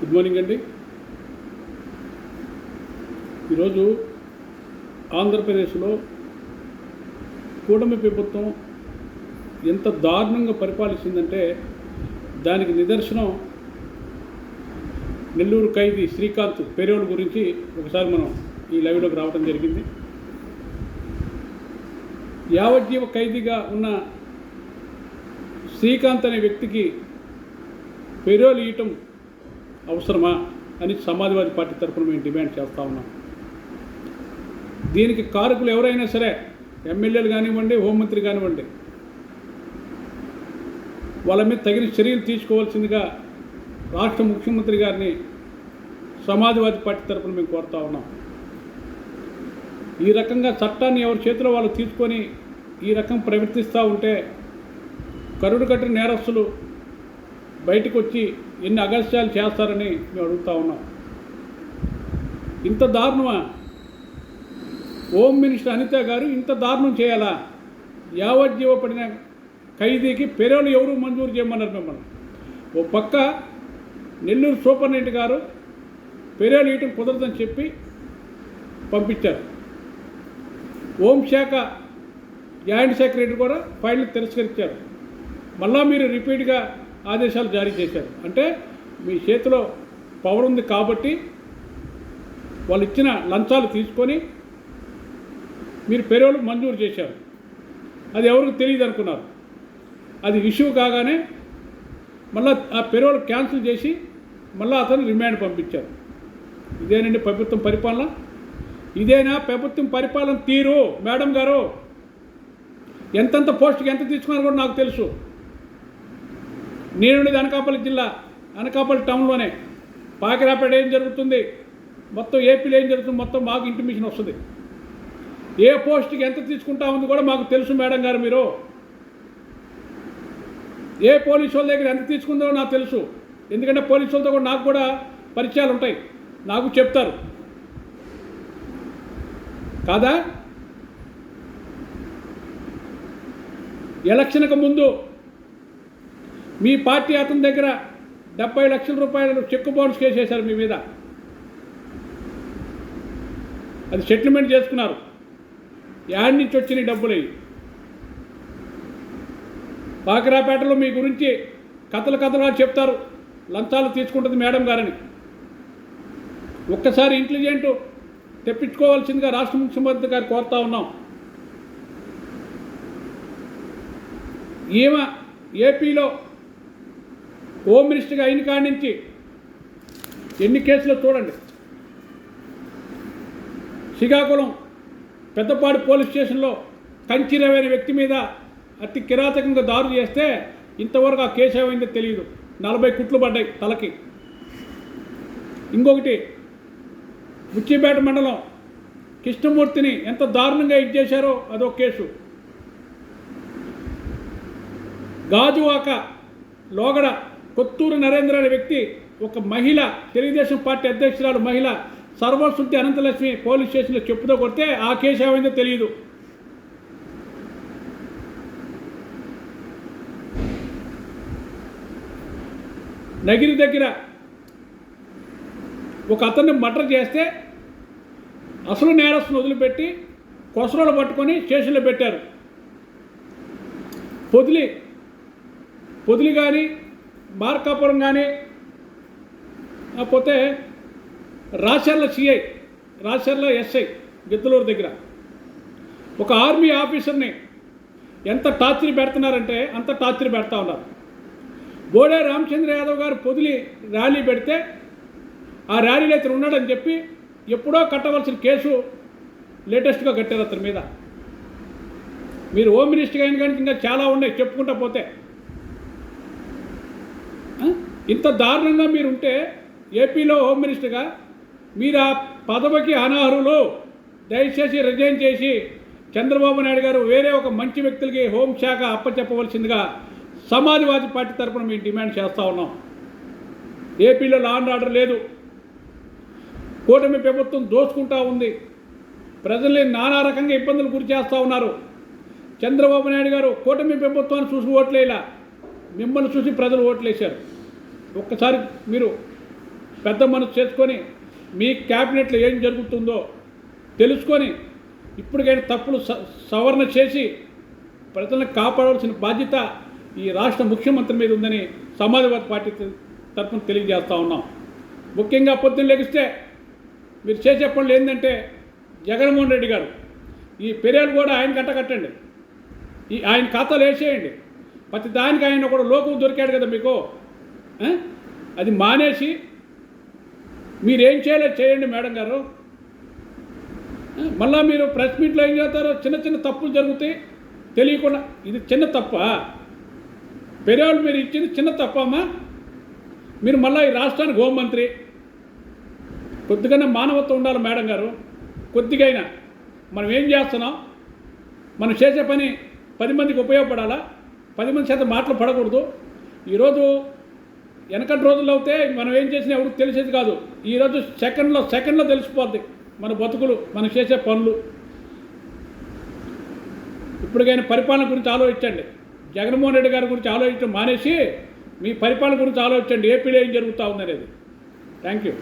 Good morning అండి. ఈరోజు ఆంధ్రప్రదేశ్లో కూటమి ప్రభుత్వం ఎంత దారుణంగా పరిపాలించిందంటే దానికి నిదర్శనం నెల్లూరు ఖైదీ శ్రీకాంత్ పెరోల్ గురించి ఒకసారి మనం ఈ లైవ్లోకి రావడం జరిగింది. యావజ్జీవ ఖైదీగా ఉన్న శ్రీకాంత్ అనే వ్యక్తికి పెరోల్ ఇవ్వటం అవసరమా అని సమాజ్వాదీ పార్టీ తరఫున మేము డిమాండ్ చేస్తూ ఉన్నాం. దీనికి కారకులు ఎవరైనా సరే ఎమ్మెల్యేలు కానివ్వండి హోంమంత్రి కానివ్వండి వాళ్ళ మీద తగిన చర్యలు తీసుకోవాల్సిందిగా రాష్ట్ర ముఖ్యమంత్రి గారిని సమాజ్వాదీ పార్టీ తరఫున మేము కోరుతా ఉన్నాం. ఈ రకంగా చట్టాన్ని ఎవరి చేతిలో వాళ్ళు తీసుకొని ఈ రకం ప్రవర్తిస్తూ ఉంటే కరుడు కట్టిన నేరస్తులు బయటకు వచ్చి ఎన్ని అగస్యాలు చేస్తారని మేము అడుగుతా ఉన్నాం. ఇంత దారుణమా? హోమ్ మినిస్టర్ అనిత గారు ఇంత దారుణం చేయాలా? యావజ్జీవ పడిన ఖైదీకి పెరోలు ఎవరు మంజూరు చేయమన్నారు మిమ్మల్ని? ఓ పక్క నెల్లూరు సూపరింటెండెంట్ గారు పెరోలు ఇయటం కుదరదని చెప్పి పంపించారు. హోంశాఖ జాయింట్ సెక్రటరీ కూడా ఫైల్ తిరస్కరించారు. మళ్ళా మీరు రిపీట్గా ఆదేశాలు జారీ చేశారు. అంటే మీ చేతిలో పవర్ ఉంది కాబట్టి వాళ్ళు ఇచ్చిన లంచాలు తీసుకొని మీరు పెరోలు మంజూరు చేశారు. అది ఎవరికి తెలియదు అనుకున్నారు. అది ఇష్యూ కాగానే మళ్ళా ఆ పెరోలు క్యాన్సిల్ చేసి మళ్ళీ అతను రిమాండ్ పంపించారు. ఇదేనండి ప్రభుత్వం పరిపాలన? ఇదేనా ప్రభుత్వం పరిపాలన తీరు? మేడం గారు ఎంతెంత పోస్ట్కి ఎంత తీసుకున్నారో కూడా నాకు తెలుసు. నేనుండేది అనకాపల్లి జిల్లా అనకాపల్లి టౌన్లోనే. పాకిరాపేట ఏం జరుగుతుంది? మొత్తం ఏపీలో ఏం జరుగుతుంది? మొత్తం మాకు ఇంటిమేషన్ వస్తుంది. ఏ పోస్ట్కి ఎంత తీసుకుంటా ఉంది కూడా మాకు తెలుసు మేడం గారు మీరు. ఏ పోలీసు వాళ్ళ దగ్గర ఎంత తీసుకుందో నాకు తెలుసు. ఎందుకంటే పోలీసు వాళ్ళతో కూడా నాకు కూడా పరిచయాలు ఉంటాయి. నాకు చెప్తారు. కాదా? ఎలక్షన్కు ముందు మీ పార్టీ అతని దగ్గర డెబ్బై లక్షల రూపాయలు చెక్ బౌన్స్ కేసేశారు మీ మీద. అది సెటిల్మెంట్ చేసుకున్నారు. యాడ్ నుంచి వచ్చిన డబ్బులు అవి మీ గురించి కథలు కథలు చెప్తారు. లంచాలు తీసుకుంటుంది మేడం గారని. ఒక్కసారి ఇంటెలిజెంట్ తెప్పించుకోవాల్సిందిగా రాష్ట్ర ముఖ్యమంత్రి గారు కోరుతా ఉన్నాం. ఈమె ఏపీలో హోమ్ మినిస్టర్గా అయిన కాడి నుంచి ఎన్ని కేసులు చూడండి. శ్రీకాకుళం పెద్దపాడు పోలీస్ స్టేషన్లో కంచిరవైన వ్యక్తి మీద అతి కిరాతకంగా దారు చేస్తే ఇంతవరకు ఆ కేసు ఏమైందో తెలియదు. నలభై కుట్లు పడ్డాయి తలకి. ఇంకొకటి బుచ్చిపేట మండలం కృష్ణమూర్తిని ఎంత దారుణంగా ఇది చేశారో అదొక కేసు. గాజువాక లోగడ కొత్తూరు నరేంద్ర అనే వ్యక్తి ఒక మహిళ తెలుగుదేశం పార్టీ అధ్యక్షురాలు మహిళ సర్వశుద్ధి అనంతలక్ష్మి పోలీస్ స్టేషన్లో చెప్పుతో కొడితే ఆ కేసు ఏమైందో తెలియదు నగిరి దగ్గర ఒక అతన్ని మటర్ చేస్తే అసలు నేరస్తును వదిలిపెట్టి కొసరోలు పట్టుకొని స్టేషన్లో పెట్టారు. పొదిలి పొదిలి కానీ మార్కాపురం కానీ పోతే రాచర్ల సిఐ రాచర్ల ఎస్ఐ గిద్దలూరు దగ్గర. ఒక ఆర్మీ ఆఫీసర్ని ఎంత టార్చర్ పెడుతున్నారంటే అంత టార్చర్ పెడతా ఉన్నారు. బోడే రామచంద్ర యాదవ్ గారు పొదిలి ర్యాలీ పెడితే ఆ ర్యాలీలో ఇతను ఉన్నాడని చెప్పి ఎప్పుడో కట్టవలసిన కేసు లేటెస్ట్గా కట్టారు అతని మీద. మీరు హోమ్ మినిస్టర్ అయిన కానీ ఇంకా చాలా ఉన్నాయి చెప్పుకుంటా పోతే. ఇంత దారుణంగా మీరు ఉంటే ఏపీలో హోమ్ మినిస్టర్గా మీరు ఆ పదవికి అనర్హులు. దయచేసి రిజైన్ చేసి చంద్రబాబు నాయుడు గారు వేరే ఒక మంచి వ్యక్తులకి హోంశాఖ అప్పచెప్పవలసిందిగా సమాజ్వాదీ పార్టీ తరఫున మేము డిమాండ్ చేస్తూ ఉన్నాం. ఏపీలో లా అండ్ ఆర్డర్ లేదు. కూటమి ప్రభుత్వం దోచుకుంటా ఉంది. ప్రజల్ని నానా రకంగా ఇబ్బందులు గురి చేస్తూ ఉన్నారు. చంద్రబాబు నాయుడు గారు కూటమి ప్రభుత్వాన్ని చూసి ఓట్లేలా? మిమ్మల్ని చూసి ప్రజలు ఓట్లేశారు. ఒక్కసారి మీరు పెద్ద మనసు చేసుకొని మీ క్యాబినెట్లో ఏం జరుగుతుందో తెలుసుకొని ఇప్పటికైనా తప్పులు స- సవరణ చేసి ప్రజలను కాపాడవలసిన బాధ్యత ఈ రాష్ట్ర ముఖ్యమంత్రి మీద ఉందని సమాజవాద పార్టీ తరఫున తెలియజేస్తూ ఉన్నాం. ముఖ్యంగా పొద్దున్న లెగిస్తే మీరు చేసే పనులు ఏంటంటే జగన్మోహన్ రెడ్డి గారు ఈ పెరియాలు కూడా ఆయన కట్ట కట్టండి. ఈ ఆయన ఖాతాలు వేసేయండి. ప్రతి దానికి ఆయన కూడా లోకం దొరికాడు కదా మీకు. అది మానేసి మీరేం చేయాలో చేయండి మేడం గారు. మళ్ళా మీరు ప్రెస్ మీట్లో ఏం చేస్తారో చిన్న చిన్న తప్పులు జరుగుతాయి. తెలియకుండా ఇది చిన్న తప్ప? పెరేవాళ్ళు మీరు ఇచ్చింది చిన్న తప్ప అమ్మా మీరు మళ్ళీ ఈ రాష్ట్రానికి హోంమంత్రి. కొద్దిగానే మానవత్వం ఉండాలి మేడం గారు. కొద్దిగైనా. మనం ఏం చేస్తున్నాం? మనం చేసే పని పది మందికి ఉపయోగపడాలా? పది మంది చేత మాటలు పడకూడదు. ఈరోజు వెనకటి రోజుల్లో అయితే మనం ఏం చేసినా ఎవరికి తెలిసేది కాదు. ఈరోజు సెకండ్లో సెకండ్లో తెలిసిపోద్ది. మన బతుకులు మనం చేసే పనులు. ఇప్పటికైనా పరిపాలన గురించి ఆలోచించండి. జగన్మోహన్ రెడ్డి గారి గురించి ఆలోచించడం మానేసి మీ పరిపాలన గురించి ఆలోచించండి. ఏపీలో ఏం జరుగుతూ ఉందనేది. Thank you